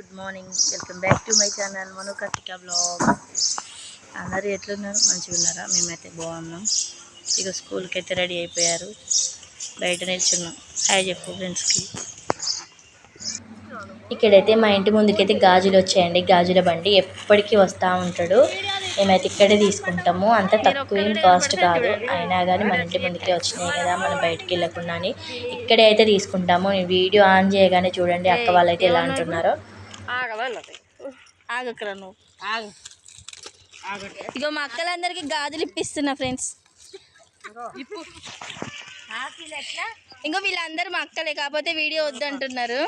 Good morning. Welcome back to my channel Manu Karthika blog. అందరూ ఎట్లున్నారు? మంచిగా ఉన్నారా? మేమైతే బాగున్నాం. ఇక స్కూల్కి అయితే రెడీ అయిపోయారు. బయట నిల్చున్నాం. హాయ్ చెప్పు ఫ్రెండ్స్కి. ఇక్కడైతే మా ఇంటి ముందుకైతే గాజులు వచ్చాయండి. గాజుల బండి ఎప్పటికీ వస్తూ ఉంటాడు. మేమైతే ఇక్కడే తీసుకుంటాము. అంత తక్కువ కాస్ట్ కాదు. అయినా కానీ మన ఇంటి ముందుకే వచ్చినాయి కదా. మనం బయటికి వెళ్ళకుండా అని ఇక్కడే అయితే తీసుకుంటాము. వీడియో ఆన్ చేయగానే చూడండి అక్క వాళ్ళైతే ఎలా అంటున్నారో. ఆగక్కరా నువ్వు? ఆగు. ఇగో మా అక్కలందరికీ గాజులు ఇప్పిస్తున్నా ఫ్రెండ్స్. ఇంకో వీళ్ళందరూ మా అక్కలే కాకపోతే వీడియో వద్దంటున్నారు.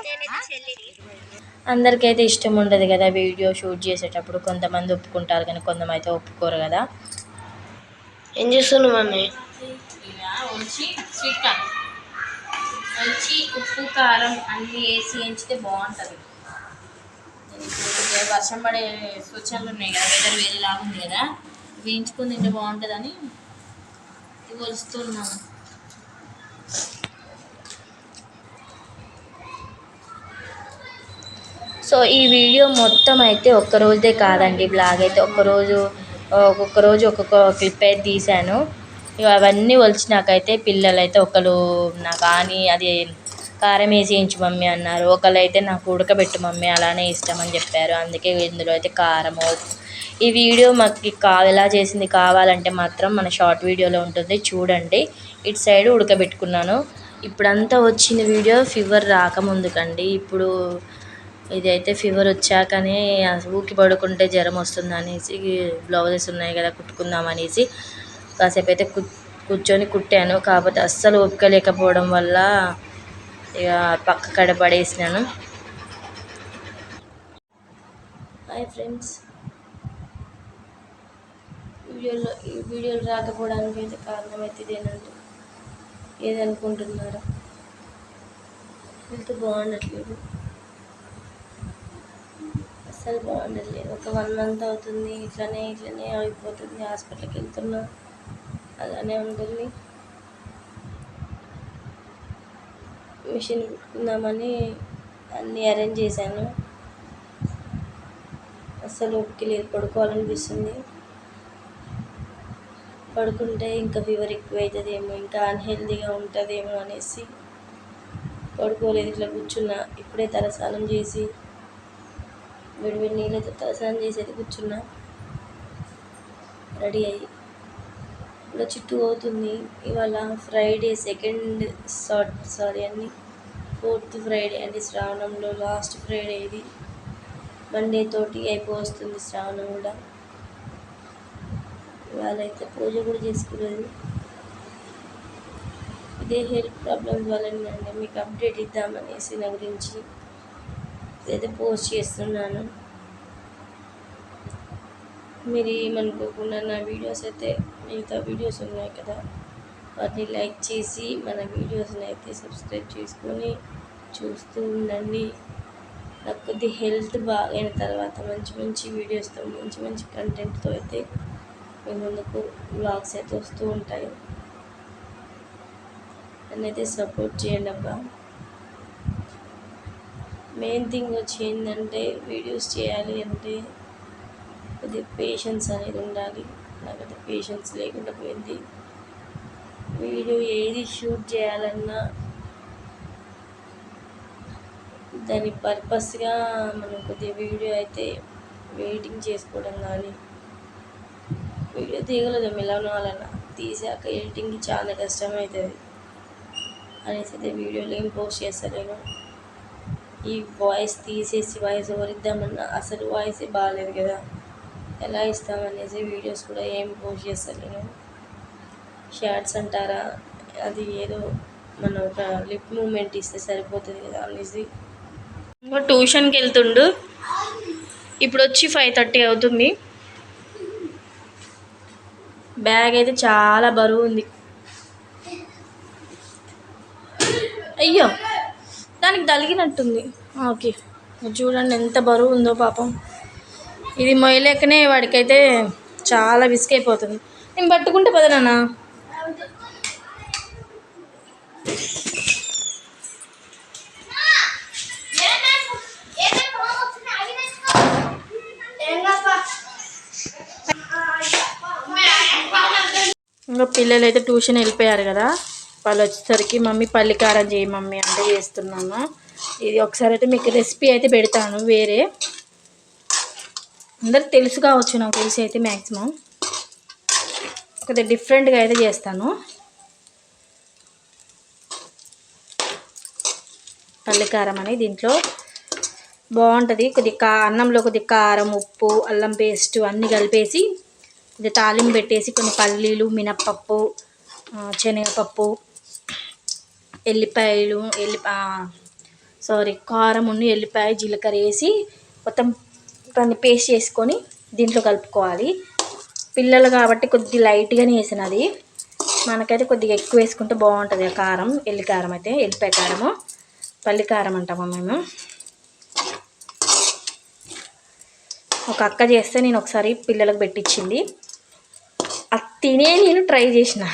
అందరికైతే ఇష్టం ఉండదు కదా వీడియో షూట్ చేసేటప్పుడు. కొంతమంది ఒప్పుకుంటారు కానీ కొంతమంది అయితే ఒప్పుకోరు కదా. ఏం చేస్తున్నావు మమ్మీ? ఉంచి ఉప్పు కారం అన్నీ వేసి ఎంచితే బాగుంటుంది. ఇప్పుడు వర్షం పడే సూచనలు ఉన్నాయి కదా వెదర్ వేరేలాగా ఉంది కదా వేయించుకుని తింటే బాగుంటుందని ఇవి వస్తున్నాము సో ఈ వీడియో మొత్తం అయితే ఒక్క రోజే కాదండి బ్లాగ్ అయితే ఒక్కరోజు ఒక్కొక్క రోజు ఒక్కొక్క క్లిప్ అయితే తీశాను. ఇక అవన్నీ ఒలిచినాకైతే పిల్లలు అయితే ఒకరు నాకు ఆని అది కారం వేసి వేయించు మమ్మీ అన్నారు. ఒకళ్ళు అయితే నాకు ఉడకబెట్టు మమ్మీ అలానే ఇష్టం అని చెప్పారు. అందుకే ఇందులో అయితే కారము ఈ వీడియో మాకు కా ఎలా చేసింది కావాలంటే మాత్రం మన షార్ట్ వీడియోలో ఉంటుంది. చూడండి. ఇటు సైడ్ ఉడకబెట్టుకున్నాను. ఇప్పుడంతా వచ్చిన వీడియో ఫీవర్ రాకముందుకండి. ఇప్పుడు ఇదైతే ఫీవర్ వచ్చాకనే ఊకి పడుకుంటే జ్వరం వస్తుంది అనేసి బ్లౌజెస్ ఉన్నాయి కదా కుట్టుకుందాం అనేసి కాసేపు అయితే కు కూర్చొని కుట్టాను. కాకపోతే అస్సలు ఓపిక లేకపోవడం వల్ల ఇక పక్క కడ పడేసినాను. Hi friends. వీడియోలో ఈ వీడియోలు రాకపోవడానికి అయితే కారణం అయితే ఇదేనండి. ఏదనుకుంటున్నారా? హెల్త్ బాగుండట్లేదు. అస్సలు బాగుండట్లేదు. ఒక వన్ మంత్ అవుతుంది ఇట్లనే ఇట్లనే అయిపోతుంది. హాస్పిటల్కి వెళ్తున్నా. అలానే ఉంటుంది. మిషన్ కుట్టుకుందామని అన్నీ అరేంజ్ చేశాను. అస్సలు ఓపిక లేదు పడుకోవాలనిపిస్తుంది. పడుకుంటే ఇంకా ఫీవర్ ఎక్కువ అవుతుందేమో ఇంకా అన్హెల్దీగా ఉంటుందేమో అనేసి పడుకోలేదు. ఇట్లా కూర్చున్నా ఇప్పుడే తలస్నానం చేసి విడివిడి నీళ్ళతో తలస్నానం చేసి అయితే కూర్చున్నా రెడీ అయ్యి. ఇప్పుడు చిట్టు అవుతుంది. ఇవాళ ఫ్రైడే సెకండ్ సాట్ సారీ అన్నీ ఫోర్త్ ఫ్రైడే అండి శ్రావణంలో లాస్ట్ ఫ్రైడే ఇది. మండే తోటి అయిపోతుంది శ్రావణం కూడా. వాళ్ళైతే పూజ కూడా చేసుకోలేదు ఇదే హెల్త్ ప్రాబ్లమ్స్ వల్లనండి మీకు అప్డేట్ ఇద్దామనేసి నా గురించి ఇదైతే పోస్ట్ చేస్తున్నాను. మీరు ఏమనుకోకుండా నా వీడియోస్ అయితే మిగతా వీడియోస్ ఉన్నాయి కదా. వాటిని లైక్ చేసి మన వీడియోస్ని అయితే సబ్స్క్రైబ్ చేసుకొని చూస్తూ ఉండండి. నాకు కొద్ది హెల్త్ బాగైన తర్వాత మంచి మంచి వీడియోస్తో మంచి మంచి కంటెంట్తో అయితే మీ ముందుకు బ్లాగ్స్ అయితే వస్తూ ఉంటాయి. నన్నైతే సపోర్ట్ చేయండి అబ్బా. మెయిన్ థింగ్ వచ్చి ఏంటంటే వీడియోస్ చేయాలి అంటే కొద్దిగా పేషెన్స్ అనేది ఉండాలి. నాకైతే పేషెన్స్ లేకుండా పోయింది. వీడియో ఏది షూట్ చేయాలన్నా దాని పర్పస్గా మనం కొద్దిగా వీడియో అయితే వెయిటింగ్ చేసుకోవడం కానీ వీడియో తీయగలదు మిలవన వలన తీసాక ఎడిటింగ్కి చాలా కష్టమవుతుంది అనేసి అయితే వీడియోలు ఏం పోస్ట్ చేస్తలేను. ఈ వాయిస్ తీసేసి వాయిస్ ఓవర్ ఇద్దామన్నా అసలు వాయిసే బాగాలేదు కదా. ఎలా ఇస్తామనేసి వీడియోస్ కూడా ఏం పోస్ట్ చేస్తలేను. షార్ట్స్ అంటారా? అది ఏదో మనం ఒక లిప్ మూమెంట్ ఇస్తే సరిపోతుంది కదా అనేసి. ట్యూషన్కి వెళ్తుండు. ఇప్పుడు వచ్చి ఫైవ్ థర్టీ అవుతుంది. బ్యాగ్ అయితే చాలా బరువు ఉంది. అయ్యో! దానికి తలిగినట్టుంది. ఓకే. చూడండి ఎంత బరువు ఉందో పాపం. ఇది మొయ్యలేకనే వాడికైతే చాలా విసుకైపోతుంది నేను పట్టుకుంటే పదనా ఇంకా పిల్లలు అయితే ట్యూషన్ వెళ్ళిపోయారు కదా. వాళ్ళు వచ్చేసరికి మమ్మీ పల్లికారం చేయి మమ్మీ అంటే చేస్తున్నాను. ఇది ఒకసారి అయితే మీకు రెసిపీ అయితే పెడతాను వేరే. అందరికి తెలుసు కావచ్చు నాకు తెలిసి అయితే మ్యాక్సిమం కొద్దిగా డిఫరెంట్గా అయితే చేస్తాను. పల్లికారం అని దీంట్లో బాగుంటుంది. కొద్దిగా కా అన్నంలో కొద్దిగా కారం ఉప్పు అల్లం పేస్ట్ అన్నీ కలిపేసి కొద్దిగా తాలింపు పెట్టేసి కొన్ని పల్లీలు మినప్పప్పు శనగపప్పు ఎల్లిపాయలు ఎల్లి సారీ కారం ఉండి ఎల్లిపాయ జీలకర్ర వేసి మొత్తం దాన్ని పేస్ట్ చేసుకొని దీంట్లో కలుపుకోవాలి. పిల్లలు కాబట్టి కొద్ది లైట్గానే వేసినది. మనకైతే కొద్దిగా ఎక్కువ వేసుకుంటే బాగుంటుంది. ఆ కారం ఎల్లి కారం అయితే ఎల్లిపాయ కారము పల్లి కారం అంటాము మేము. ఒక అక్క చేస్తే నేను ఒకసారి పిల్లలకు పెట్టించింది అది తినే నేను ట్రై చేసిన.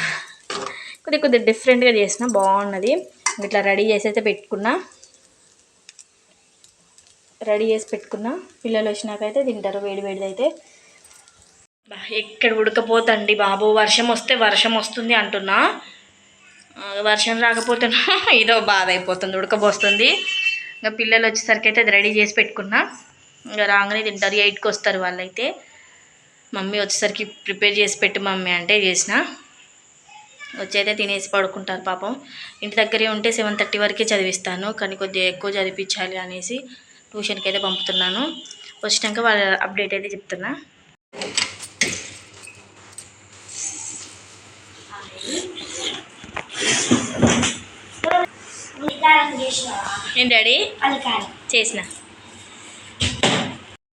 కొద్దిగా కొద్దిగా డిఫరెంట్గా చేసిన బాగున్నది. ఇట్లా రెడీ చేసి అయితే పెట్టుకున్నా. రెడీ చేసి పెట్టుకున్నా. పిల్లలు వచ్చినాకైతే తింటారు వేడి వేడిది అయితే ఎక్కడ ఉడకపోతండి బాబు? వర్షం వస్తే వర్షం వస్తుంది అంటున్నా. వర్షం రాకపోతే ఏదో బాధ అయిపోతుంది ఉడకపోస్తుంది. ఇంకా పిల్లలు వచ్చేసరికి అయితే అది రెడీ చేసి పెట్టుకున్నా. ఇంకా రాగానే తింటారు ఎయిట్కి వస్తారు వాళ్ళైతే. మమ్మీ వచ్చేసరికి ప్రిపేర్ చేసి పెట్టు మమ్మీ అంటే చేసిన. వచ్చైతే తినేసి పడుకుంటారు పాపం. ఇంటి దగ్గరే ఉంటే సెవెన్ థర్టీ వరకే చదివిస్తాను కానీ కొద్దిగా ఎక్కువ చదివించాలి అనేసి ట్యూషన్కి అయితే పంపుతున్నాను. వచ్చినాక వాళ్ళ అప్డేట్ అయితే చెప్తున్నా. ఏం డాడీ చేసిన.